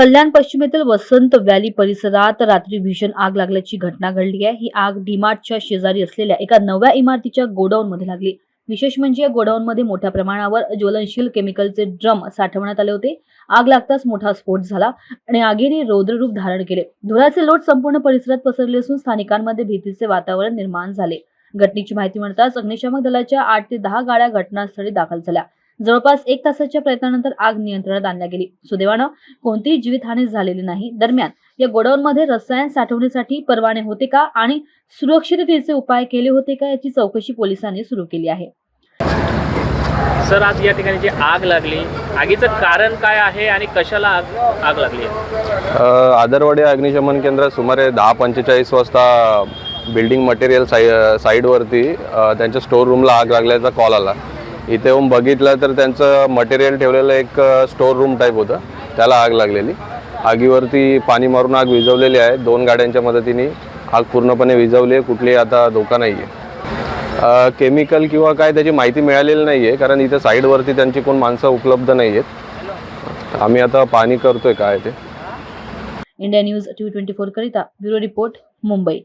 कल्याण पश्चिमेतील वसंत valley परिसरात रात्री भीषण आग लागल्याची घटना घडली आहे. ही आग डीमार्टच्या शेजारी असलेल्या एका नव्या इमारतीच्या गोडाऊनमध्ये लागली. विशेष म्हणजे या गोडाऊनमध्ये मोठ्या प्रमाणावर ज्वलनशील केमिकलचे ड्रम साठवण्यात आले होते. आग लागताच मोठा स्फोट झाला आणि आगीने रौद्ररूप धारण केले. धुराचे लोट संपूर्ण परिसरात पसरले असून स्थानिकांमध्ये भीतीचे वातावरण निर्माण झाले. घटनेची माहिती मिळताच अग्निशामक दलाच्या आठ ते दहा गाड्या घटनास्थळी दाखल झाल्या. जवळपास एक तासाच्या प्रयत्नानंतर आग नियंत्रणात आणल्या गेली. सुदैवानं कोणतीही जीवितहानी झालेली नाही. दरम्यान या गोडाऊनमध्ये रसायन साठवण्यासाठी परवाने होते का आणि सुरक्षिततेचे उपाय केले होते का याची चौकशी पोलिसांनी सुरू केली आहे. सर आज या ठिकाणी जी आग लागली आगीचं कारण काय आहे आणि कशाला आग आग लागली आदरवाडी अग्निशमन केंद्र सुमारे दहा पंचेचाळीस वाजता बिल्डिंग मटेरियल साई साईडवरती त्यांच्या स्टोर रूमला आग लागल्याचा कॉल आला. इथे येऊन बघितलं तर त्यांचं मटेरियल ठेवलेलं एक स्टोर रूम टाईप होतं. त्याला आग लागलेली. आगीवरती पाणी मारून आग विझवलेली आहे. दोन गाड्यांच्या मदतीने आग पूर्णपणे विझवली आहे. कुठलीही आता धोका नाही आहे केमिकल किंवा काय त्याची माहिती मिळालेली नाही आहे कारण इथे साईडवरती त्यांची कोण माणसं उपलब्ध नाही आहेत आम्ही आता पाणी करतोय काय ते. India news T twenty four करिता ब्युरो रिपोर्ट मुंबई.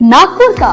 नागपुर का